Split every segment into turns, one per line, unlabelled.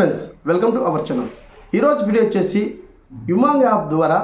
Friends welcome to our channel ఈరోజు video వచ్చేసి UMANG app ద్వారా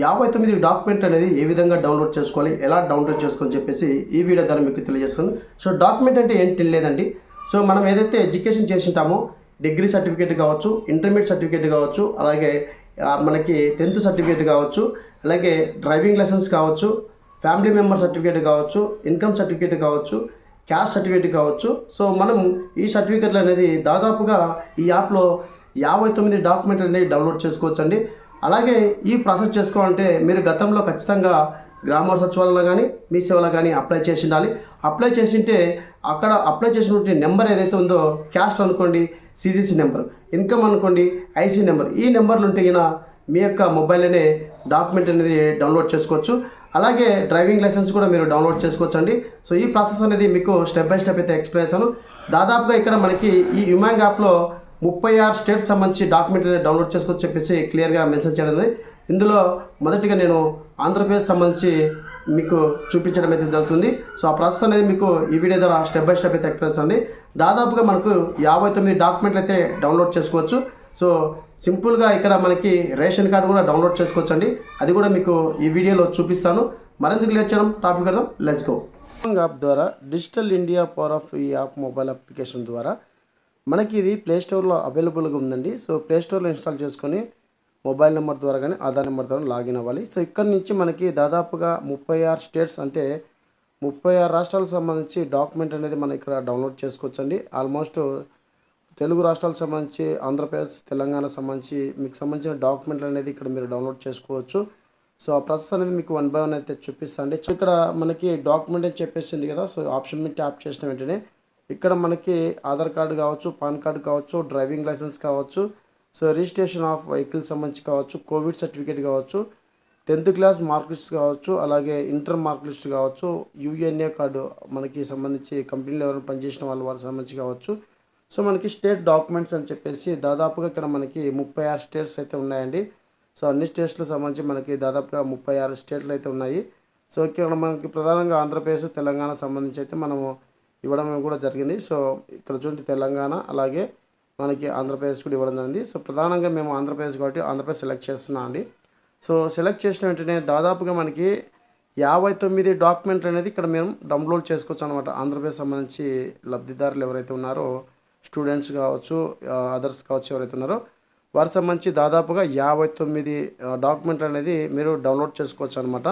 యాభై తొమ్మిది డాక్యుమెంట్ అనేది ఏ విధంగా డౌన్లోడ్ చేసుకోవాలి ఎలా డౌన్లోడ్ చేసుకోని చెప్పేసి ఈ వీడియో ద్వారా మీకు తెలియజేస్తాను సో డాక్యుమెంట్ అంటే ఏంటి లేదండి? సో మనం ఏదైతే ఎడ్యుకేషన్ చేసింటామో డిగ్రీ సర్టిఫికేట్ కావచ్చు ఇంటర్మీడియట్ సర్టిఫికేట్ కావచ్చు అలాగే మనకి టెన్త్ సర్టిఫికేట్ కావచ్చు అలాగే డ్రైవింగ్ లైసెన్స్ కావచ్చు ఫ్యామిలీ మెంబర్ సర్టిఫికేట్ కావచ్చు ఇన్కమ్ సర్టిఫికేట్ కావచ్చు క్యాస్ట్ సర్టిఫికేట్ కావచ్చు. సో మనం ఈ సర్టిఫికేట్లు అనేది దాదాపుగా ఈ యాప్లో యాభై తొమ్మిది డాక్యుమెంట్ అనేది డౌన్లోడ్ చేసుకోవచ్చు అండి అలాగే ఈ ప్రాసెస్ చేసుకోవాలంటే మీరు గతంలో ఖచ్చితంగా గ్రామ సచివాలయంలో కానీ మీ సేవలో కానీ అప్లై చేసి ఉండాలి. అప్లై చేసింటే అక్కడ అప్లై చేసినటువంటి నెంబర్ ఏదైతే ఉందో క్యాస్ట్ అనుకోండి సిసిసి నెంబర్ ఇన్కమ్ అనుకోండి ఐసీ నెంబర్ ఈ నెంబర్లు ఉంటే గిన మీ యొక్క మొబైల్లోనే డాక్యుమెంట్ అనేది డౌన్లోడ్ చేసుకోవచ్చు. అలాగే డ్రైవింగ్ లైసెన్స్ కూడా మీరు డౌన్లోడ్ చేసుకోవచ్చు అండి సో ఈ ప్రాసెస్ అనేది మీకు స్టెప్ బై స్టెప్ అయితే ఎక్స్ప్లెయిన్ చేశాను. దాదాపుగా ఇక్కడ మనకి ఈ యుమాంగ్ యాప్లో ముప్పై ఆరు స్టేట్స్ సంబంధించి డాక్యుమెంట్ అనేది డౌన్లోడ్ చేసుకోవచ్చు చెప్పేసి క్లియర్గా మెన్షన్ చేయడం ఇందులో మొదటిగా నేను ఆంధ్రప్రదేశ్ సంబంధించి మీకు చూపించడం అయితే జరుగుతుంది. సో ఆ ప్రాసెస్ అనేది మీకు ఈ వీడియో ద్వారా స్టెప్ బై స్టెప్ అయితే ఎక్స్ప్లెయిన్ అండి దాదాపుగా మనకు యాభై తొమ్మిది డాక్యుమెంట్లు అయితే డౌన్లోడ్ చేసుకోవచ్చు. సో సింపుల్గా ఇక్కడ మనకి రేషన్ కార్డు కూడా డౌన్లోడ్ చేసుకోవచ్చు అండి అది కూడా మీకు ఈ వీడియోలో చూపిస్తాను. మరింత లేట్ చేయడం? టాపిక్ వెళ్దాం లెట్స్ గో యాప్ ద్వారా డిజిటల్ ఇండియా పవర్ ఆఫ్ ఈ యాప్ మొబైల్ అప్లికేషన్ ద్వారా మనకి ఇది ప్లే స్టోర్లో అవైలబుల్గా ఉందండి. సో ప్లే స్టోర్లో ఇన్స్టాల్ చేసుకొని మొబైల్ నెంబర్ ద్వారా కానీ ఆధార్ నెంబర్ ద్వారా లాగిన్ అవ్వాలి. సో ఇక్కడ నుంచి మనకి దాదాపుగా ముప్పై ఆరు స్టేట్స్ అంటే ముప్పై ఆరు రాష్ట్రాలకు సంబంధించి డాక్యుమెంట్ అనేది మనం ఇక్కడ డౌన్లోడ్ చేసుకోవచ్చండి. ఆల్మోస్ట్ తెలుగు రాష్ట్రాలకు సంబంధించి ఆంధ్రప్రదేశ్ తెలంగాణ సంబంధించి మీకు సంబంధించిన డాక్యుమెంట్లు అనేది ఇక్కడ మీరు డౌన్లోడ్ చేసుకోవచ్చు. సో ఆ ప్రాసెస్ అనేది మీకు వన్ బై వన్ అయితే చూపిస్తాండి ఇక్కడ మనకి డాక్యుమెంట్ అని చెప్పేసింది కదా సో ఆప్షన్ మీద ట్యాప్ చేసిన వెంటనే ఇక్కడ మనకి ఆధార్ కార్డు కావచ్చు పాన్ కార్డు కావచ్చు డ్రైవింగ్ లైసెన్స్ కావచ్చు సో రిజిస్ట్రేషన్ ఆఫ్ వెహికల్ సంబంధించి కావచ్చు కోవిడ్ సర్టిఫికేట్ కావచ్చు టెన్త్ క్లాస్ మార్క్ లిస్ట్ కావచ్చు అలాగే ఇంటర్ మార్క్ లిస్ట్ కావచ్చు యూఎన్ఏ కార్డు మనకి సంబంధించి కంపెనీలో ఎవరైనా పనిచేసిన వాళ్ళు వారికి సంబంధించి కావచ్చు సో మనకి స్టేట్ డాక్యుమెంట్స్ అని చెప్పేసి దాదాపుగా ఇక్కడ మనకి ముప్పై ఆరు స్టేట్స్ అయితే ఉన్నాయండి. సో అన్ని స్టేట్స్లో సంబంధించి మనకి దాదాపుగా ముప్పై ఆరు స్టేట్లు అయితే ఉన్నాయి. సో ఇక్కడ మనకి ప్రధానంగా ఆంధ్రప్రదేశ్ తెలంగాణ సంబంధించి అయితే మనము ఇవ్వడం కూడా జరిగింది. సో ఇక్కడ చూడండి తెలంగాణ అలాగే మనకి ఆంధ్రప్రదేశ్ కూడా ఇవ్వడం జరిగింది. సో ప్రధానంగా మేము ఆంధ్రప్రదేశ్ కాబట్టి ఆంధ్రప్రదేశ్ సెలెక్ట్ చేస్తున్నాం అండి. సో సెలెక్ట్ చేసిన వెంటనే దాదాపుగా మనకి యాభై తొమ్మిది డాక్యుమెంట్లు అనేది ఇక్కడ మేము డౌన్లోడ్ చేసుకోవచ్చు అనమాట ఆంధ్రప్రదేశ్ సంబంధించి లబ్ధిదారులు ఎవరైతే ఉన్నారో స్టూడెంట్స్ కావచ్చు అదర్స్ కావచ్చు ఎవరైతే ఉన్నారో వారికి సంబంధించి దాదాపుగా యాభై తొమ్మిది డాక్యుమెంట్లు అనేది మీరు డౌన్లోడ్ చేసుకోవచ్చు అనమాట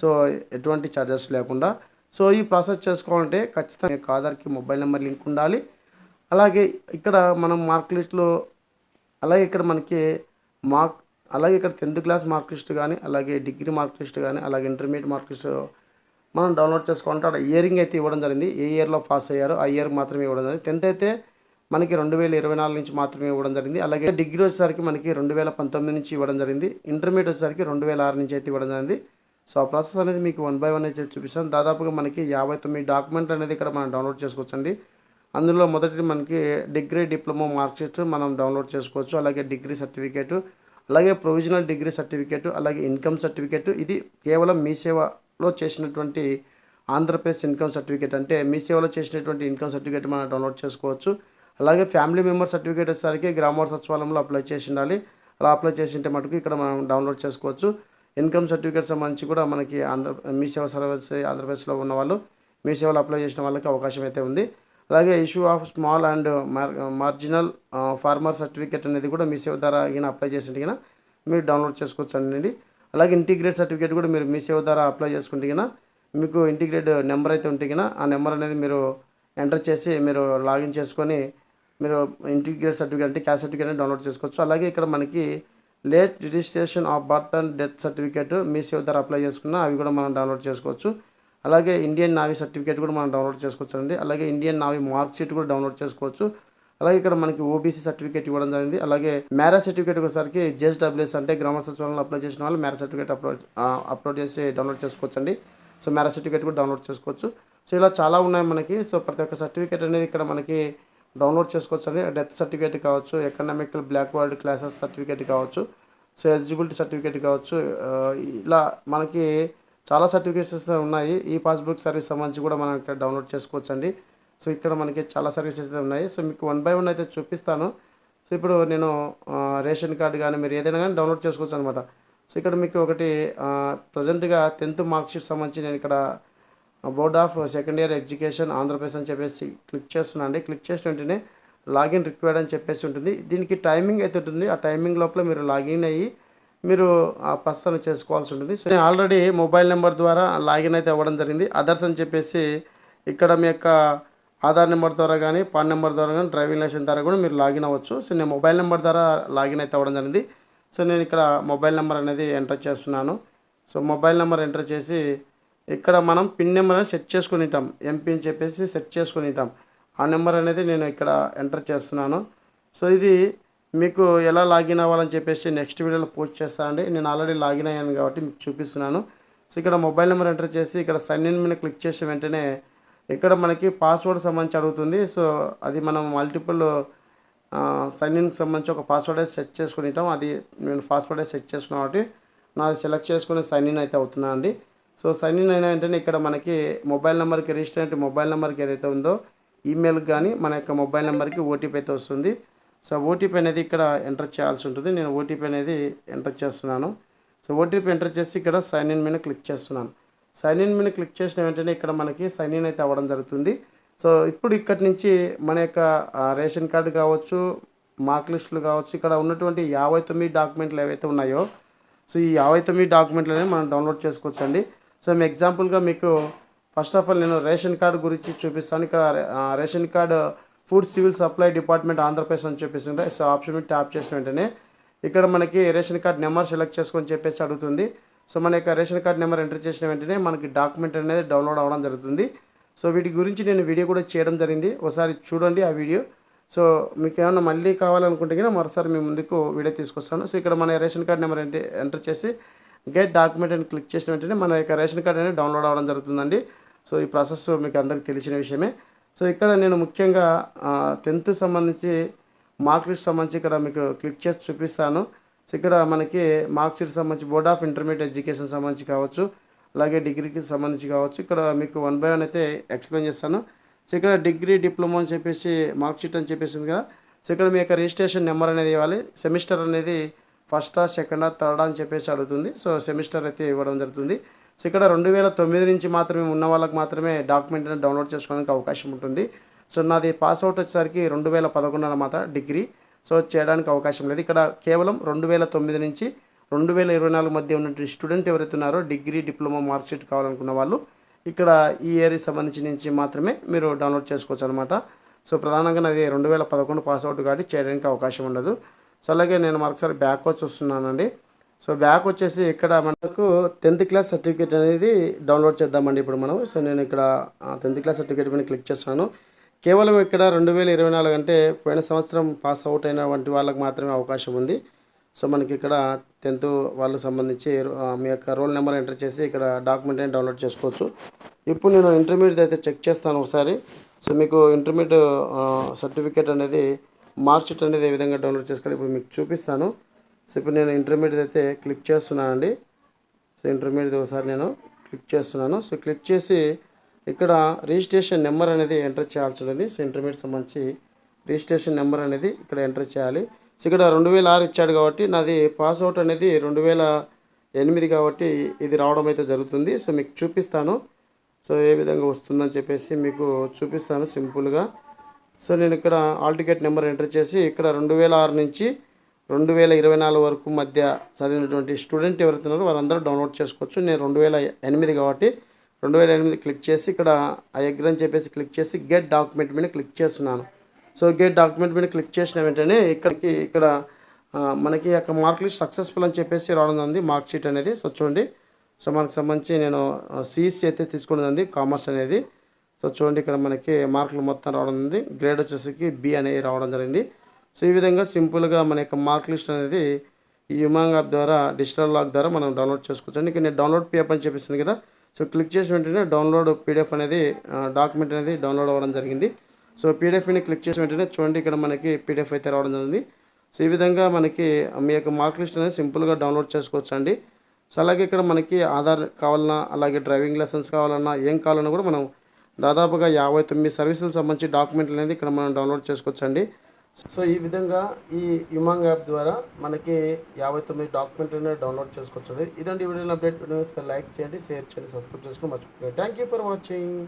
సో ఎటువంటి ఛార్జెస్ లేకుండా. సో ఈ ప్రాసెస్ చేసుకోవాలంటే ఖచ్చితంగా మీకు ఆధార్కి మొబైల్ నెంబర్ లింక్ ఉండాలి. అలాగే ఇక్కడ మనం మార్క్ లిస్ట్లో అలాగే ఇక్కడ మనకి మార్క్ అలాగే ఇక్కడ టెన్త్ క్లాస్ మార్క్ లిస్ట్ కానీ అలాగే డిగ్రీ మార్క్ లిస్ట్ కానీ అలాగే ఇంటర్మీడియట్ మార్క్ లిస్ట్ మనం డౌన్లోడ్ చేసుకోవాలంటే అక్కడ ఇయరింగ్ అయితే ఇవ్వడం జరిగింది. ఏ ఇయర్లో పాస్ అయ్యారో ఆ ఇయర్ మాత్రమే ఇవ్వడం జరిగింది. టెన్త్ అయితే మనకి రెండు వేల ఇరవై నాలుగు నుంచి మాత్రమే ఇవ్వడం జరిగింది. అలాగే డిగ్రీ వచ్చేసరికి మనకి రెండు వేల పంతొమ్మిది నుంచి ఇవ్వడం జరిగింది. ఇంటర్మీడియట్ వచ్చేసరికి రెండు వేల ఆరు నుంచి అయితే ఇవ్వడం జరిగింది. సో ఆ ప్రాసెస్ అనేది మీకు వన్ బై వన్ అయితే చూపిస్తాను. దాదాపుగా మనకి యాభై తొమ్మిది డాక్యుమెంట్ అనేది ఇక్కడ మనం డౌన్లోడ్ చేసుకోవచ్చండి. అందులో మొదటిది మనకి డిగ్రీ డిప్లొమా మార్క్షీట్ మనం డౌన్లోడ్ చేసుకోవచ్చు. అలాగే డిగ్రీ సర్టిఫికేట్ అలాగే ప్రొవిజనల్ డిగ్రీ సర్టిఫికేట్ అలాగే ఇన్కమ్ సర్టిఫికేట్. ఇది కేవలం మీ సేవలో చేసినటువంటి ఆంధ్రప్రదేశ్ ఇన్కమ్ సర్టిఫికేట్ అంటే మీ సేవలో చేసినటువంటి ఇన్కమ్ సర్టిఫికేట్ మనం డౌన్లోడ్ చేసుకోవచ్చు. అలాగే ఫ్యామిలీ మెంబర్ సర్టిఫికేట్ వచ్చేసరికి గ్రామ సచివాలయంలో అప్లై చేసి ఉండాలి. అలా అప్లై చేసి ఉంటే మటుకు ఇక్కడ మనం డౌన్లోడ్ చేసుకోవచ్చు. ఇన్కమ్ సర్టిఫికేట్ సంబంధించి కూడా మనకి ఆంధ్ర మీ సేవ సర్వీస్ ఆంధ్రప్రదేశ్లో ఉన్న వాళ్ళు మీ సేవలో అప్లై చేసిన వాళ్ళకి అవకాశం అయితే ఉంది. అలాగే issue of small and mar marginal farmer certificate అనేది కూడా మీ సేవ ద్వారా ఈయన అప్లై చేసింటే మీరు డౌన్లోడ్ చేసుకోవచ్చు అండి. అలాగే ఇంటిగ్రేట్ సర్టిఫికేట్ కూడా మీరు మీ సేవ ద్వారా అప్లై చేసుకుంటే మీకు ఇంటిగ్రేట్ నెంబర్ అయితే ఉంటే ఆ నెంబర్ అనేది మీరు ఎంటర్ చేసి మీరు లాగిన్ చేసుకొని మీరు ఇంటిగ్రేట్ సర్టిఫికేట్ అంటే క్యాస్ట్ సర్టిఫికేట్ డౌన్లోడ్ చేసుకోవచ్చు. అలాగే ఇక్కడ మనకి late registration of birth and death certificate Mee Seva ద్వారా అప్లై చేసుకున్న అవి కూడా మనం డౌన్లోడ్ చేసుకోవచ్చు. అలాగే ఇండియన్ నావీ సర్టిఫికేట్ కూడా మనం డౌన్లోడ్ చేసుకోవచ్చు అండి. అలాగే ఇండియన్ నావీ మార్క్ షీట్ కూడా డౌన్లోడ్ చేసుకోవచ్చు. అలాగే ఇక్కడ మనకి ఓబీసీ సర్టిఫికేట్ ఇవ్వడం జరిగింది. అలాగే మ్యారేజ్ సర్టిఫికేట్ ఒకసారికి జేఎస్డబ్ల్యూఎస్ అంటే గ్రామ సచివాలయంలో అప్లై చేసిన వాళ్ళు మ్యారేజ్ సర్టిఫికేట్ అప్లోడ్ అప్లోడ్ చేసి డౌన్లోడ్ చేసుకోవచ్చు అండి. సో మ్యారేజ్ సర్టిఫికేట్ కూడా డౌన్లోడ్ చేసుకోవచ్చు. సో ఇలా చాలా ఉన్నాయి మనకి. సో ప్రతి ఒక్క సర్టిఫికేట్ అనేది ఇక్కడ మనకి డౌన్లోడ్ చేసుకోవచ్చు అండి డెత్ సర్టిఫికేట్ కావచ్చు economical block world classes certificate కావచ్చు సో ఎలిజిబిలిటీ సర్టిఫికేట్ కావచ్చు ఇలా మనకి చాలా సర్టిఫికేట్స్ ఉన్నాయి. ఈ పాస్బుక్ సర్వీస్ సంబంధించి కూడా మనం ఇక్కడ డౌన్లోడ్ చేసుకోవచ్చు అండి సో ఇక్కడ మనకి చాలా సర్వీసెస్ అయితే ఉన్నాయి. సో మీకు వన్ బై వన్ అయితే చూపిస్తాను. సో ఇప్పుడు నేను రేషన్ కార్డు కానీ మీరు ఏదైనా కానీ డౌన్లోడ్ చేసుకోవచ్చు అనమాట సో ఇక్కడ మీకు ఒకటి ప్రజెంట్గా టెన్త్ మార్క్షీట్ సంబంధించి నేను ఇక్కడ board of second year education Andhra Pradesh అని చెప్పేసి క్లిక్ చేస్తున్నాను అండి. క్లిక్ చేసిన వెంటనే లాగిన్ రిక్వైర్డ్ అని చెప్పేసి ఉంటుంది. దీనికి టైమింగ్ అయితే ఉంటుంది. ఆ టైమింగ్ లోపల మీరు లాగిన్ అయ్యి మీరు ఆ ప్రస్తుతం చేసుకోవాల్సి ఉంటుంది. సో నేను ఆల్రెడీ మొబైల్ నెంబర్ ద్వారా లాగిన్ అయితే అవ్వడం జరిగింది. అదర్స్ అని చెప్పేసి ఇక్కడ మీ యొక్క ఆధార్ నెంబర్ ద్వారా కానీ పాన్ నెంబర్ ద్వారా కానీ డ్రైవింగ్ లైసెన్స్ ద్వారా కూడా మీరు లాగిన్ అవ్వచ్చు. సో నేను మొబైల్ నెంబర్ ద్వారా లాగిన్ అయితే అవ్వడం జరిగింది. సో నేను ఇక్కడ మొబైల్ నెంబర్ అనేది ఎంటర్ చేస్తున్నాను. సో మొబైల్ నెంబర్ ఎంటర్ చేసి ఇక్కడ మనం పిన్ నెంబర్ అనేది సెట్ చేసుకుని ఉంటాం. ఎంపీ అని చెప్పేసి సెట్ చేసుకుని ఉంటాం. ఆ నెంబర్ అనేది నేను ఇక్కడ ఎంటర్ చేస్తున్నాను. సో ఇది మీకు ఎలా లాగిన్ అవ్వాలని చెప్పేసి నెక్స్ట్ వీడియోలో పోస్ట్ చేస్తానండి నేను ఆల్రెడీ లాగిన్ అయ్యాను కాబట్టి మీకు చూపిస్తున్నాను. సో ఇక్కడ మొబైల్ నెంబర్ ఎంటర్ చేసి ఇక్కడ సైన్ ఇన్ మీద క్లిక్ చేసిన వెంటనే ఇక్కడ మనకి పాస్వర్డ్ సంబంధించి అడుగుతుంది. సో అది మనం మల్టిపుల్ సైన్ ఇన్కి సంబంధించి ఒక పాస్వర్డ్ అయితే సెట్ చేసుకుని ఉంటాం. అది నేను పాస్వర్డ్ అయితే సెట్ చేసుకున్నా కాబట్టి నాది సెలెక్ట్ చేసుకుని సైన్ ఇన్ అయితే అవుతున్నా అండి? సో సైన్ ఇన్ అయిన వెంటనే ఇక్కడ మనకి మొబైల్ నెంబర్కి రిజిస్టర్ అయిన మొబైల్ నెంబర్కి ఏదైతే ఉందో ఈమెయిల్కి కానీ మన యొక్క మొబైల్ నెంబర్కి ఓటీపీ అయితే వస్తుంది. సో ఓటీపీ అనేది ఇక్కడ ఎంటర్ చేయాల్సి ఉంటుంది. నేను ఓటీపీ అనేది ఎంటర్ చేస్తున్నాను. సో ఓటీపీ ఎంటర్ చేసి ఇక్కడ సైన్ ఇన్ మీద క్లిక్ చేస్తున్నాను. సైన్ ఇన్ మీద క్లిక్ చేసిన వెంటనే ఇక్కడ మనకి సైన్ ఇన్ అయితే అవ్వడం జరుగుతుంది. సో ఇప్పుడు ఇక్కడి నుంచి మన యొక్క రేషన్ కార్డు కావచ్చు మార్క్ లిస్టులు కావచ్చు ఇక్కడ ఉన్నటువంటి యాభై తొమ్మిది డాక్యుమెంట్లు ఏవైతే ఉన్నాయో సో ఈ యాభై తొమ్మిది డాక్యుమెంట్లు అనేవి మనం డౌన్లోడ్ చేసుకోవచ్చండి. సో మీ ఎగ్జాంపుల్గా మీకు ఫస్ట్ ఆఫ్ ఆల్ నేను రేషన్ కార్డు గురించి చూపిస్తాను. ఇక్కడ ration card food civil supply department Andhra Pradesh అని చూపిస్తుంది సో ఆప్షన్ మీద ట్యాప్ చేసిన వెంటనే ఇక్కడ మనకి రేషన్ కార్డ్ నెంబర్ సెలెక్ట్ చేసుకొని చెప్పేసి అడుగుతుంది. సో మన యొక్క రేషన్ కార్డ్ నెంబర్ ఎంటర్ చేసిన వెంటనే మనకి డాక్యుమెంట్ అనేది డౌన్లోడ్ అవ్వడం జరుగుతుంది. సో వీటి గురించి నేను వీడియో కూడా చేయడం జరిగింది. ఒకసారి చూడండి ఆ వీడియో. సో మీకు ఏమైనా మళ్ళీ కావాలనుకుంటే కనుక మరోసారి మీ ముందుకు వీడియో తీసుకొస్తాను. సో ఇక్కడ మన రేషన్ కార్డ్ నెంబర్ ఎంటర్ చేసి గెట్ డాక్యుమెంట్ అని క్లిక్ చేసిన వెంటనే మన యొక్క రేషన్ కార్డ్ అనేది డౌన్లోడ్ అవ్వడం జరుగుతుందండి. సో ఈ ప్రాసెస్ మీకు అందరికీ తెలిసిన విషయమే. సో ఇక్కడ నేను ముఖ్యంగా టెన్త్ సంబంధించి మార్క్ లిస్ట్ సంబంధించి ఇక్కడ మీకు క్లిక్ చేసి చూపిస్తాను. సో ఇక్కడ మనకి మార్క్ షీట్ సంబంధించి బోర్డ్ ఆఫ్ ఇంటర్మీడియట్ ఎడ్యుకేషన్ సంబంధించి కావచ్చు అలాగే డిగ్రీకి సంబంధించి కావచ్చు. ఇక్కడ మీకు వన్ బై వన్ అయితే ఎక్స్ప్లెయిన్ చేస్తాను. సో ఇక్కడ డిగ్రీ డిప్లొమా అని చెప్పేసి మార్క్ షీట్ అని చెప్పేసింది కదా. సో ఇక్కడ మీ యొక్క రిజిస్ట్రేషన్ నెంబర్ అనేది ఇవ్వాలి. సెమిస్టర్ అనేది ఫస్టా సెకండా థర్డా అని చెప్పేసి అడుగుతుంది. సో సెమిస్టర్ అయితే ఇవ్వడం జరుగుతుంది. సో ఇక్కడ రెండు వేల తొమ్మిది నుంచి మాత్రమే ఉన్న వాళ్ళకి మాత్రమే డాక్యుమెంట్ని డౌన్లోడ్ చేసుకోవడానికి అవకాశం ఉంటుంది. సో నాది పాస్ అవుట్ వచ్చేసరికి రెండు వేల పదకొండు అన్నమాట డిగ్రీ. సో చేయడానికి అవకాశం లేదు. ఇక్కడ కేవలం రెండు వేల తొమ్మిది నుంచి రెండు వేల ఇరవై నాలుగు మధ్య ఉన్నటువంటి స్టూడెంట్ ఎవరైతే ఉన్నారో డిగ్రీ డిప్లొమా మార్క్షీట్ కావాలనుకున్న వాళ్ళు ఇక్కడ ఈ ఇయర్కి సంబంధించి నుంచి మాత్రమే మీరు డౌన్లోడ్ చేసుకోవచ్చు అనమాట సో ప్రధానంగా నాది రెండు వేల పదకొండు పాస్ అవుట్ కాబట్టి చేయడానికి అవకాశం ఉండదు. సో అలాగే నేను మరొకసారి బ్యాక్ వచ్చి వస్తున్నానండి. సో బ్యాక్ వచ్చేసి ఇక్కడ మనకు టెన్త్ క్లాస్ సర్టిఫికేట్ అనేది డౌన్లోడ్ చేద్దామండి ఇప్పుడు మనం. సో నేను ఇక్కడ టెన్త్ క్లాస్ సర్టిఫికేట్ మీద క్లిక్ చేస్తున్నాను. కేవలం ఇక్కడ రెండు వేల ఇరవై నాలుగు అంటే పోయిన సంవత్సరం పాస్ అవుట్ అయిన వంటి వాళ్ళకి మాత్రమే అవకాశం ఉంది. సో మనకి ఇక్కడ టెన్త్ వాళ్ళకి సంబంధించి మీ యొక్క రోల్ నెంబర్ ఎంటర్ చేసి ఇక్కడ డాక్యుమెంట్ అనేది డౌన్లోడ్ చేసుకోవచ్చు. ఇప్పుడు నేను ఇంటర్మీడియట్ అయితే చెక్ చేస్తాను ఒకసారి. సో మీకు ఇంటర్మీడియట్ సర్టిఫికేట్ అనేది మార్క్ షీట్ అనేది ఏ విధంగా డౌన్లోడ్ చేసుకోవాలి ఇప్పుడు మీకు చూపిస్తాను. సో ఇప్పుడు నేను ఇంటర్మీడియట్ అయితే క్లిక్ చేస్తున్నానండి. సో ఇంటర్మీడియట్ ఒకసారి నేను క్లిక్ చేస్తున్నాను. సో క్లిక్ చేసి ఇక్కడ రిజిస్ట్రేషన్ నెంబర్ అనేది ఎంటర్ చేయాల్సి ఉంటుంది సో ఇంటర్మీడియట్ సంబంధించి రిజిస్ట్రేషన్ నెంబర్ అనేది ఇక్కడ ఎంటర్ చేయాలి. సో ఇక్కడ రెండు వేల ఆరు ఇచ్చాడు కాబట్టి నాది పాస్ అవుట్ అనేది రెండు వేల ఎనిమిది కాబట్టి ఇది రావడం అయితే జరుగుతుంది. సో మీకు చూపిస్తాను. సో ఏ విధంగా వస్తుందని చెప్పేసి మీకు చూపిస్తాను సింపుల్గా. సో నేను ఇక్కడ ఆల్ టికెట్ నెంబర్ ఎంటర్ చేసి ఇక్కడ రెండు వేల ఆరు నుంచి రెండు వేల ఇరవై నాలుగు వరకు మధ్య చదివినటువంటి స్టూడెంట్ ఎవరైతే వారందరూ డౌన్లోడ్ చేసుకోవచ్చు. నేను రెండు వేల ఎనిమిది కాబట్టి రెండు వేల ఎనిమిది క్లిక్ చేసి ఇక్కడ ఆ అని చెప్పేసి క్లిక్ చేసి గెట్ డాక్యుమెంట్ మీద క్లిక్ చేస్తున్నాను. సో గెట్ డాక్యుమెంట్ మీద క్లిక్ చేసిన వెంటనే ఇక్కడికి ఇక్కడ మనకి యొక్క మార్క్ లిస్ట్ సక్సెస్ఫుల్ అని చెప్పేసి రావడం ఉంది మార్క్ షీట్ అనేది. సో చూడండి. సో మనకు సంబంధించి నేను సిఈసి అయితే తీసుకున్నది కామర్స్ అనేది. సో చూడండి ఇక్కడ మనకి మార్కులు మొత్తం రావడం ఉంది. గ్రేడ్ వచ్చేసరికి బి అనేది రావడం జరిగింది. సో ఈ విధంగా సింపుల్గా మన యొక్క మార్క్ లిస్ట్ అనేది ఈ యుమాంగ్ యాప్ ద్వారా డిజిటల్ లాక్ ద్వారా మనం డౌన్లోడ్ చేసుకోవచ్చు అండి ఇక్కడ నేను డౌన్లోడ్ పిఎఫ్ అని చెప్పేసింది కదా. సో క్లిక్ చేసిన వెంటనే డౌన్లోడ్ పీడిఎఫ్ అనేది డాక్యుమెంట్ అనేది డౌన్లోడ్ అవ్వడం జరిగింది. సో పీడిఎఫ్ని క్లిక్ చేసిన వెంటనే చూడండి ఇక్కడ మనకి పీడిఎఫ్ అయితే రావడం జరిగింది. సో ఈ విధంగా మనకి మీ యొక్క మార్క్ లిస్ట్ అనేది సింపుల్గా డౌన్లోడ్ చేసుకోవచ్చు అండి సో అలాగే ఇక్కడ మనకి ఆధార్ కావాలన్నా అలాగే డ్రైవింగ్ లైసెన్స్ కావాలన్నా ఏం కావాలన్నా కూడా మనం దాదాపుగా యాభై తొమ్మిది సర్వీసులకు సంబంధించి డాక్యుమెంట్లు అనేది ఇక్కడ మనం డౌన్లోడ్ చేసుకోవచ్చు అండి సో ఈ విధంగా ఈ యుమాంగ్ యాప్ ద్వారా మనకి యాభై తొమ్మిది డాక్యుమెంట్లు అనేది డౌన్లోడ్ చేసుకోవచ్చు ఇదండి వీడియో అప్డేట్. వీడియో లైక్ చేయండి షేర్ చేయండి సబ్స్క్రైబ్ చేసుకుని మర్చిపోయింది థ్యాంక్ యూ ఫర్ వాచింగ్.